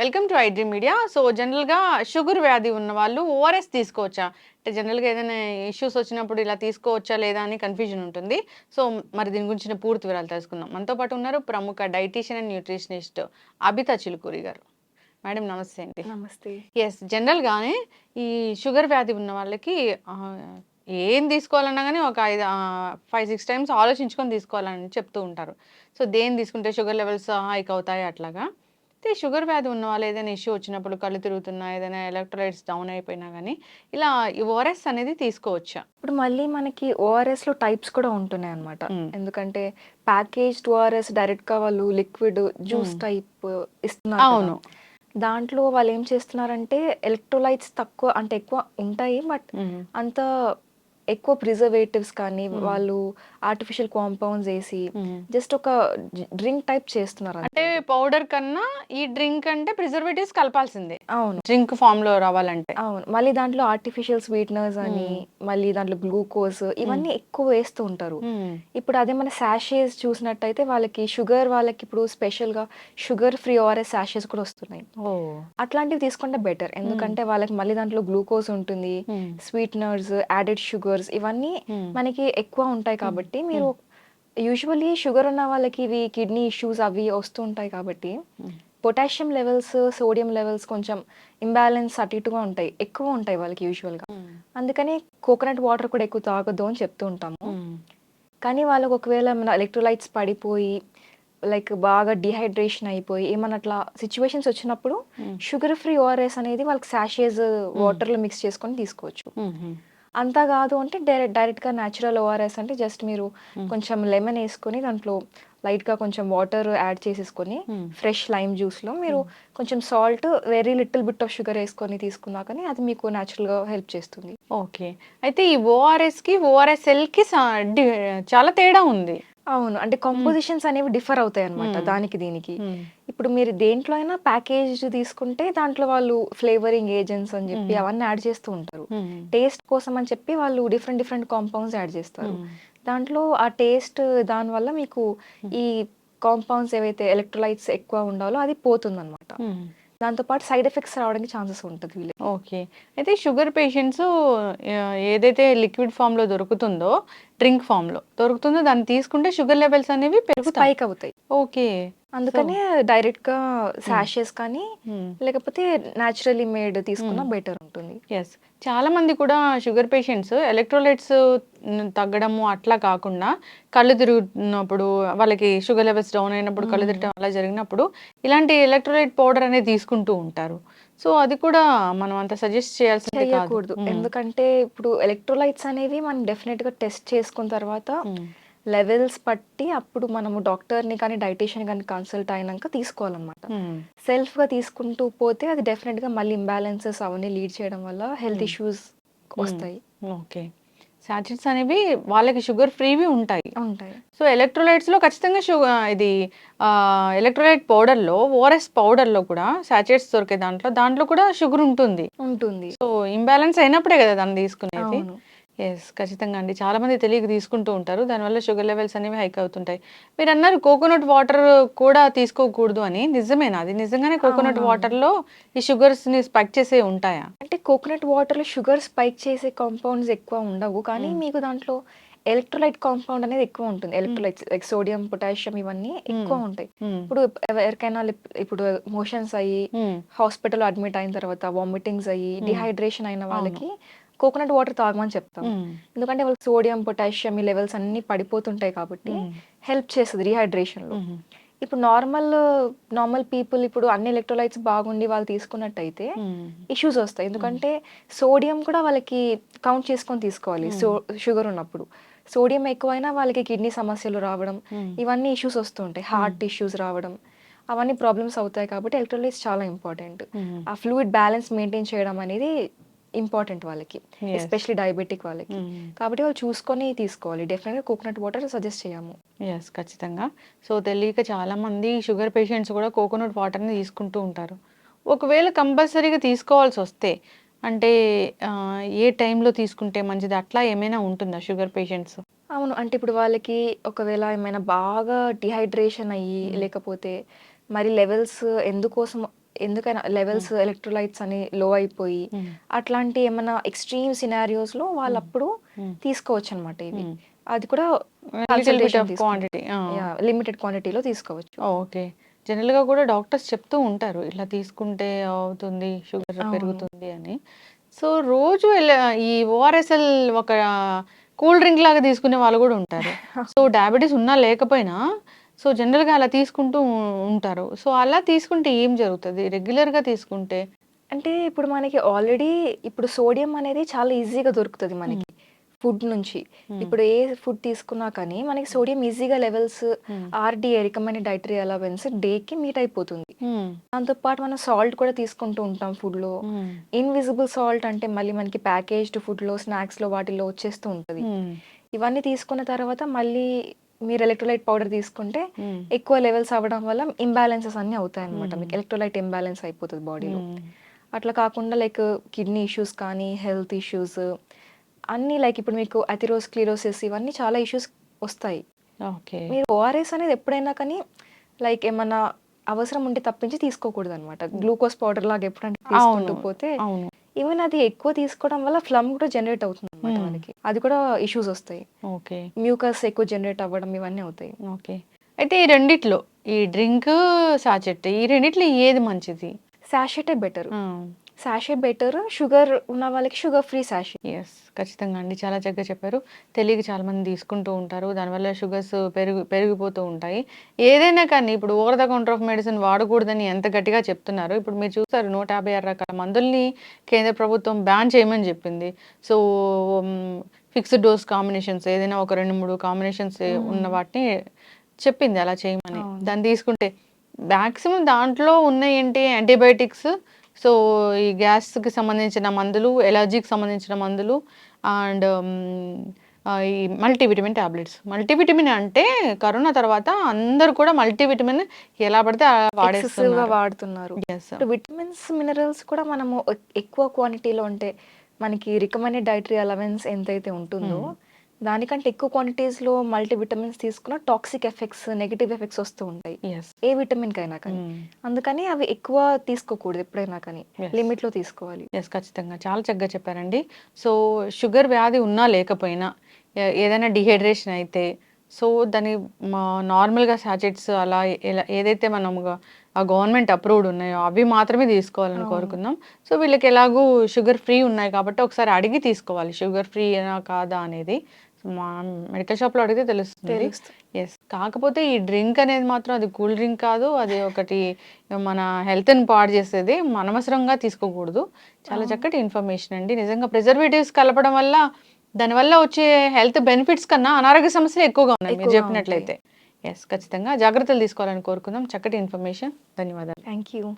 Welcome to iDream media so జనరల్గా sugar వ్యాధి ఉన్న వాళ్ళు ఓఆర్ఎస్ తీసుకోవచ్చా? అంటే జనరల్గా ఏదైనా ఇష్యూస్ వచ్చినప్పుడు ఇలా తీసుకోవచ్చా లేదా అని కన్ఫ్యూజన్ ఉంటుంది. సో మరి దీని గురించిన పూర్తి వివరాలు తెలుసుకుందాం. మనతో పాటు ఉన్నారు ప్రముఖ dietitian and nutritionist Abitha Chilukuri garu. Madam నమస్తే అండి. నమస్తే. ఎస్ జనరల్గానే ఈ షుగర్ వ్యాధి ఉన్న వాళ్ళకి ఏం తీసుకోవాలన్నా కానీ ఒక ఐదు ఫైవ్ సిక్స్ టైమ్స్ ఆలోచించుకొని తీసుకోవాలని చెప్తూ ఉంటారు. సో దేని తీసుకుంటే షుగర్ లెవెల్స్ హైక్ అవుతాయి అట్లాగా? అయితే షుగర్ వ్యాధి ఉన్న వాళ్ళు ఏదైనా ఇష్యూ వచ్చినప్పుడు కళ్ళు తిరుగుతున్నా ఏదైనా ఎలక్ట్రోలైట్స్ డౌన్ అయిపోయినా కానీ ఇలా ఈ ఓఆర్ఎస్ అనేది తీసుకోవచ్చా ఇప్పుడు మళ్ళీ మనకి ఓఆర్ఎస్లో టైప్స్ కూడా ఉంటున్నాయి అనమాట. ఎందుకంటే ప్యాకేజ్ ఓఆర్ఎస్ డైరెక్ట్గా వాళ్ళు లిక్విడ్ జ్యూస్. టైప్ ఇస్తున్నారు. అవును దాంట్లో వాళ్ళు ఏం చేస్తున్నారంటే ఎలక్ట్రోలైట్స్ తక్కువ అంటే ఎక్కువ ఉంటాయి బట్. అంత ఎక్కువ ప్రిజర్వేటివ్స్ కానీ మ్మ్. వాళ్ళు ఆర్టిఫిషియల్ కాంపౌండ్స్ వేసి. జస్ట్ ఒక డ్రింక్ టైప్ చేస్తున్నారు. అంటే పౌడర్ కన్నా ఈ డ్రింక్ అంటే ప్రిజర్వేటివ్స్ కలపాల్సిందే అవును. డ్రింక్ ఫామ్లో రావాలంటే. అవును. మళ్ళీ దాంట్లో ఆర్టిఫిషియల్ స్వీట్నర్స్ అని మళ్ళీ దాంట్లో గ్లూకోజ్ ఇవన్నీ ఎక్కువ వేస్తూ ఉంటారు. ఇప్పుడు అదే మన శాషేస్ చూసినట్టయితే వాళ్ళకి షుగర్ వాళ్ళకి ఇప్పుడు స్పెషల్గా షుగర్ ఫ్రీ ఓఆర్ఎస్ శాషేస్ కూడా వస్తున్నాయి. అట్లాంటివి తీసుకుంటే బెటర్ ఎందుకంటే వాళ్ళకి మళ్ళీ దాంట్లో గ్లూకోజ్ ఉంటుంది. స్వీట్నర్స్ యాడెడ్ షుగర్స్ ఇవన్నీ. మనకి ఎక్కువ ఉంటాయి కాబట్టి మీరు యూజువలీ షుగర్ ఉన్న వాళ్ళకి ఇవి కిడ్నీ ఇష్యూస్ అవి వస్తూ ఉంటాయి కాబట్టి. పొటాషియం లెవెల్స్ సోడియం లెవెల్స్ కొంచెం ఇంబ్యాలెన్స్ అటు ఇటుగా ఉంటాయి ఎక్కువ ఉంటాయి వాళ్ళకి యూజువల్గా. అందుకని కోకోనట్ వాటర్ కూడా ఎక్కువ తాగొద్దు అని చెప్తూ ఉంటాము మ్మ్. కానీ వాళ్ళకి ఒకవేళ మన ఎలక్ట్రోలైట్స్ పడిపోయి లైక్ బాగా డిహైడ్రేషన్ అయిపోయి ఏమన్నా అట్లా సిచ్యువేషన్స్ వచ్చినప్పుడు. షుగర్ ఫ్రీ ఓఆర్ఎస్ అనేది వాళ్ళకి శాషేస్ వాటర్లో మిక్స్ చేసుకొని తీసుకోవచ్చు మ్మ్. అంతా కాదు అంటే డైరెక్ట్ డైరెక్ట్గా న్యాచురల్ ఓఆర్ఎస్ అంటే జస్ట్ మీరు. కొంచెం లెమన్ వేసుకొని దాంట్లో లైట్గా కొంచెం వాటర్ యాడ్ చేసేసుకొని. ఫ్రెష్ లైమ్ జ్యూస్లో మీరు కొంచెం salt very little bit of sugar వేసుకొని తీసుకున్నా కానీ అది మీకు న్యాచురల్గా హెల్ప్ చేస్తుంది ఓకే అయితే ఈ ఓఆర్ఎస్కి ఓఆర్ఎస్ఎల్కి సా- డి- చాలా తేడా ఉంది అవును అంటే కాంపోజిషన్స్ అనేవి డిఫర్ అవుతాయి అనమాట. దానికి దీనికి. ఇప్పుడు మీరు దేంట్లో అయినా ప్యాకేజ్ తీసుకుంటే దాంట్లో వాళ్ళు ఫ్లేవరింగ్ ఏజెంట్స్ అని చెప్పి. అవన్నీ యాడ్ చేస్తూ ఉంటారు. టేస్ట్ కోసం అని చెప్పి వాళ్ళు డిఫరెంట్ డిఫరెంట్ కాంపౌండ్స్ యాడ్ చేస్తారు. దాంట్లో ఆ టేస్ట్ దానివల్ల మీకు ఈ కాంపౌండ్స్ ఏవైతే ఎలక్ట్రోలైట్స్ ఎక్కువ ఉండాలో అది పోతుంది అనమాట మ్మ్. దాంతోపాటు సైడ్ ఎఫెక్ట్స్ రావడానికి ఛాన్సెస్ ఉంటుంది వీళ్ళకి ఓకే అయితే షుగర్ పేషెంట్స్ ఏదైతే లిక్విడ్ ఫామ్లో దొరుకుతుందో డ్రింక్ ఫామ్లో దొరుకుతుందో. దాన్ని తీసుకుంటే షుగర్ లెవెల్స్ అనేవి స్పైక్ అవుతాయి. ఓకే. అందుకనే డైరెక్ట్గా సాషెస్ కానీ మ్మ్. లేకపోతే న్యాచురలీ మేడ్ తీసుకున్నా మ్మ్. బెటర్ ఉంటుంది. ఎస్ చాలా మంది కూడా షుగర్ పేషెంట్స్ ఎలక్ట్రోలైట్స్ తగ్గడము అట్లా కాకుండా కళ్ళు తిరుగుతున్నప్పుడు వాళ్ళకి షుగర్ లెవెల్స్ డౌన్ అయినప్పుడు కళ్ళు తిరగడం అలా జరిగినప్పుడు ఇలాంటి ఎలక్ట్రోలైట్ పౌడర్ అనేది తీసుకుంటూ ఉంటారు. సో అది కూడా మనం అంత సజెస్ట్ చేయాల్సింది కాదు. చేయకూడదు. ఎందుకంటే ఇప్పుడు ఎలక్ట్రోలైట్స్ అనేవి మనం డెఫినెట్గా టెస్ట్ చేసుకున్న తర్వాత. లెవెల్స్ బట్టి అప్పుడు మనము డాక్టర్ని కానీ డైటీషియన్ కానీ కన్సల్ట్ అయినాక తీసుకోవాలన్నమాట. మ్మ్. సెల్ఫ్గా తీసుకుంటూ పోతే అది డెఫినెట్గా మళ్ళీ ఇంబ్యాలెన్సెస్ అవన్నీ లీడ్ చేయడం వల్ల హెల్త్ ఇష్యూస్ వస్తాయి. ఓకే. సాచెట్స్ అనేవి వాళ్ళకి షుగర్ ఫ్రీవి ఉంటాయి. ఉంటాయి. సో ఎలక్ట్రోలైట్స్లో ఖచ్చితంగా షుగర్ ఇది ఎలక్ట్రోలైట్ పౌడర్లో ఓఆర్ఎస్ పౌడర్లో కూడా సాచెట్స్ దొరికే దాంట్లో దాంట్లో కూడా షుగర్ ఉంటుంది. ఉంటుంది. సో ఇంబ్యాలెన్స్ అయినప్పుడే కదా దాన్ని తీసుకునేది? ఎస్ ఖచ్చితంగా అండి. చాలా మంది తెలియక తీసుకుంటూ ఉంటారు. దానివల్ల షుగర్ లెవెల్స్ అనేవి హైక్ అవుతుంటాయి. మీరు అన్నారు కోకోనట్ వాటర్ కూడా తీసుకోకూడదు అని. నిజమేనా? అది నిజంగానే కోకోనట్. వాటర్లో ఈ షుగర్స్ని స్పైక్ చేసే ఉంటాయా? అంటే కోకోనట్ వాటర్లో షుగర్ స్పైక్ చేసే కాంపౌండ్స్ ఎక్కువ ఉండవు. కానీ మ్మ్. మీకు దాంట్లో ఎలక్ట్రోలైట్ కాంపౌండ్ అనేది ఎక్కువ ఉంటుంది ఎలక్ట్రోలైట్స్ లైక్ సోడియం పొటాషియం ఇవన్నీ ఎక్కువ మ్మ్. ఉంటాయి మ్మ్. ఇప్పుడు ఎవరికైనా ఇప్పుడు మోషన్స్ అయ్యి. హాస్పిటల్ అడ్మిట్ అయిన తర్వాత వామిటింగ్స్ అయ్యి. డిహైడ్రేషన్ అయిన వాళ్ళకి కోకోనట్ వాటర్ తాగమని చెప్తాం. ఎందుకంటే వాళ్ళకి సోడియం పొటాషియం ఈ లెవెల్స్ అన్ని పడిపోతుంటాయి కాబట్టి. హెల్ప్ చేస్తుంది రీహైడ్రేషన్లో మ్మ్. ఇప్పుడు నార్మల్ నార్మల్ పీపుల్ ఇప్పుడు అన్ని ఎలక్ట్రోలైట్స్ బాగుండి వాళ్ళు తీసుకున్నట్టయితే. ఇష్యూస్ వస్తాయి ఎందుకంటే సోడియం కూడా వాళ్ళకి కౌంట్ చేసుకొని తీసుకోవాలి సో షుగర్ ఉన్నప్పుడు సోడియం ఎక్కువైనా వాళ్ళకి కిడ్నీ సమస్యలు రావడం మ్మ్. ఇవన్నీ ఇష్యూస్ వస్తుంటాయి హార్ట్ ఇష్యూస్ రావడం అవన్నీ ప్రాబ్లమ్స్ అవుతాయి కాబట్టి ఎలక్ట్రోలైట్స్ చాలా ఇంపార్టెంట్ మ్మ్. ఆ ఫ్లూయిడ్ బ్యాలెన్స్ మెయింటైన్ చేయడం అనేది ఇంపార్టెంట్ వాళ్ళకి. ఎస్పెషలీ డయాబెటిక్ వాళ్ళకి. కాబట్టి వాళ్ళు చూసుకొని తీసుకోవాలి డెఫినెట్గా కోకోనట్ వాటర్ సజెస్ట్ చేయము ఎస్ ఖచ్చితంగా సో తెలియక చాలా మంది షుగర్ పేషెంట్స్ కూడా కోకోనట్ వాటర్ని తీసుకుంటూ ఉంటారు ఒకవేళ కంపల్సరీగా తీసుకోవాల్సి వస్తే అంటే ఏ టైంలో తీసుకుంటే మంచిది? అట్లా ఏమైనా ఉంటుందా షుగర్ పేషెంట్స్? అవును. అంటే ఇప్పుడు వాళ్ళకి ఒకవేళ ఏమైనా బాగా డిహైడ్రేషన్ అయ్యి లేకపోతే మరి లెవెల్స్ ఎందుకోసం ఎందుకైనా లెవెల్స్ ఎలక్ట్రోలైట్స్ అని లో అయిపోయి. అట్లాంటి ఏమైనా ఎక్స్ట్రీమ్ సినారియోస్లో వాళ్ళు అప్పుడు. తీసుకోవచ్చు అనమాట ఇవి. అది కూడా లిమిటెడ్ క్వాంటిటీలో తీసుకోవచ్చు. ఓకే. జనరల్గా కూడా డాక్టర్స్ చెప్తూ ఉంటారు ఇట్లా తీసుకుంటే అవుతుంది షుగర్. పెరుగుతుంది అని. సో రోజు ఈ ఓఆర్ఎస్ఎల్ ఒక కూల్ డ్రింక్ లాగా తీసుకునే వాళ్ళు కూడా ఉంటారు. సో డయాబెటీస్ ఉన్నా లేకపోయినా సో జనరల్గా అలా తీసుకుంటూ ఉంటారు. సో అలా తీసుకుంటే ఏం జరుగుతుంది? రెగ్యులర్గా తీసుకుంటే? అంటే ఇప్పుడు మనకి ఆల్రెడీ ఇప్పుడు సోడియం అనేది చాలా ఈజీగా దొరుకుతుంది మనకి. ఫుడ్ నుంచి ఇప్పుడు ఏ ఫుడ్ తీసుకున్నా కానీ మనకి సోడియం ఈజీగా levels RDA recommended dietary allowance డేకి మీట్ అయిపోతుంది మ్మ్. దాంతో పాటు మనం సాల్ట్ కూడా తీసుకుంటూ ఉంటాం food లో. ఇన్విజిబుల్ సాల్ట్ అంటే మళ్ళీ మనకి ప్యాకేజ్డ్ ఫుడ్లో స్నాక్స్లో వాటిలో వచ్చేస్తూ ఉంటుంది. ఇవన్నీ తీసుకున్న తర్వాత మళ్ళీ మీరు ఎలక్ట్రోలైట్ పౌడర్ తీసుకుంటే. ఎక్కువ లెవెల్స్ అవ్వడం వల్ల ఇంబ్యాలెన్సెస్ అన్నీ అవుతాయి అనమాట మీకు ఎలక్ట్రోలైట్ ఇంబ్యాలెన్స్ అయిపోతుంది బాడీలో. అట్లా కాకుండా లైక్ కిడ్నీ ఇష్యూస్ కానీ హెల్త్ ఇష్యూస్ అన్నీ లైక్ ఇప్పుడు మీకు అథిరోస్ క్లీరోసిస్ ఇవన్నీ చాలా ఇష్యూస్ వస్తాయి. ఓకే. మీరు ఓఆర్ఎస్ అనేది ఎప్పుడైనా కానీ లైక్ ఏమన్నా అవసరం ఉంటే తప్పించి తీసుకోకూడదు అనమాట గ్లూకోజ్ పౌడర్ లాగా ఎప్పుడంటే తీసుకుంటూ పోతే ఈవెన్ అది ఎక్కువ తీసుకోవడం వల్ల ఫ్లమ్ కూడా జనరేట్ అవుతుంది అనమాట Hmm. మనకి అది కూడా ఇష్యూస్ వస్తాయి. ఓకే. మ్యూకస్ ఎక్కువ జనరేట్ అవ్వడం ఇవన్నీ అవుతాయి. ఓకే. అయితే ఈ రెండిట్లో ఈ డ్రింక్ సాచెట్ ఈ రెండిట్లో ఏది మంచిది? శాషెటే బెటర్ శాషే బెటర్ షుగర్ ఉన్న వాళ్ళకి షుగర్ ఫ్రీ శాషే ఎస్ ఖచ్చితంగా అండి. చాలా చక్కగా చెప్పారు. తెలియక చాలా మంది తీసుకుంటూ ఉంటారు. దానివల్ల షుగర్స్ పెరుగు పెరిగిపోతూ ఉంటాయి. ఏదైనా కానీ ఇప్పుడు over the counter of medicine వాడకూడదని ఎంత గట్టిగా చెప్తున్నారు? ఇప్పుడు మీరు చూస్తారు నూట యాభై ఆరు రకాల మందుల్ని కేంద్ర ప్రభుత్వం బ్యాన్ చేయమని చెప్పింది. సో ఫిక్స్డ్ డోస్ కాంబినేషన్స్ ఏదైనా ఒక రెండు మూడు కాంబినేషన్స్ ఉన్న వాటిని చెప్పింది అలా చేయమని. దాన్ని తీసుకుంటే మ్యాక్సిమం దాంట్లో ఉన్న ఏంటి? యాంటీబయాటిక్స్ సో ఈ గ్యాస్కి సంబంధించిన మందులు ఎలర్జీకి సంబంధించిన మందులు అండ్ ఈ మల్టీవిటమిన్ ట్యాబ్లెట్స్ మల్టీవిటమిన్ అంటే కరోనా తర్వాత అందరూ కూడా మల్టీవిటమిన్ ఎలా పడితే వాడేస్తున్నారు. వాడుతున్నారు. విటమిన్స్ మినరల్స్ కూడా మనము ఎక్- ఎక్కువ క్వాంటిటీలో అంటే మనకి రికమెండెడ్ డైటరీ అలవెన్స్ ఎంతైతే ఉంటుందో దానికంటే ఎక్కువ quantities లో మల్టీ విటమిన్స్ తీసుకున్న టాక్సిక్ ఎఫెక్ట్స్ నెగిటివ్ ఎఫెక్ట్స్ వస్తూ ఉంటాయి. ఏ విటమిన్ కైనా. కానీ అందుకని అవి ఎక్కువ తీసుకోకూడదు ఎప్పుడైనా కానీ. Yes. లిమిట్లో తీసుకోవాలి. ఎస్ ఖచ్చితంగా. చాలా చక్కగా చెప్పారండి. సో షుగర్ వ్యాధి ఉన్నా లేకపోయినా ఏదైనా డిహైడ్రేషన్ అయితే సో దాని మా- నార్మల్గా సాచెట్స్ అలా ఎలా ఏదైతే మనం ఆ గవర్నమెంట్ అప్రూవ్డ్ ఉన్నాయో అవి మాత్రమే తీసుకోవాలని. కోరుకుందాం. సో వీళ్ళకి ఎలాగూ షుగర్ ఫ్రీ ఉన్నాయి కాబట్టి ఒకసారి అడిగి తీసుకోవాలి. షుగర్ ఫ్రీ కాదా అనేది. మా మెడికల్ షాప్లో అడిగితే తెలుస్తుంది. ఎస్ కాకపోతే ఈ డ్రింక్ అనేది మాత్రం అది కూల్ డ్రింక్ కాదు. అది ఒకటి మన హెల్త్ని పాడు చేసేది అనవసరంగా తీసుకోకూడదు. చాలా చక్కటి ఇన్ఫర్మేషన్ అండి. నిజంగా ప్రిజర్వేటివ్స్ కలపడం వల్ల దానివల్ల వచ్చే హెల్త్ బెనిఫిట్స్ కన్నా అనారోగ్య సమస్యలు ఎక్కువగా ఉన్నాయి. మీరు చెప్పినట్లయితే. ఎస్ ఖచ్చితంగా జాగ్రత్తలు తీసుకోవాలని కోరుకుందాం. చక్కటి ఇన్ఫర్మేషన్ ధన్యవాదాలు. Thank you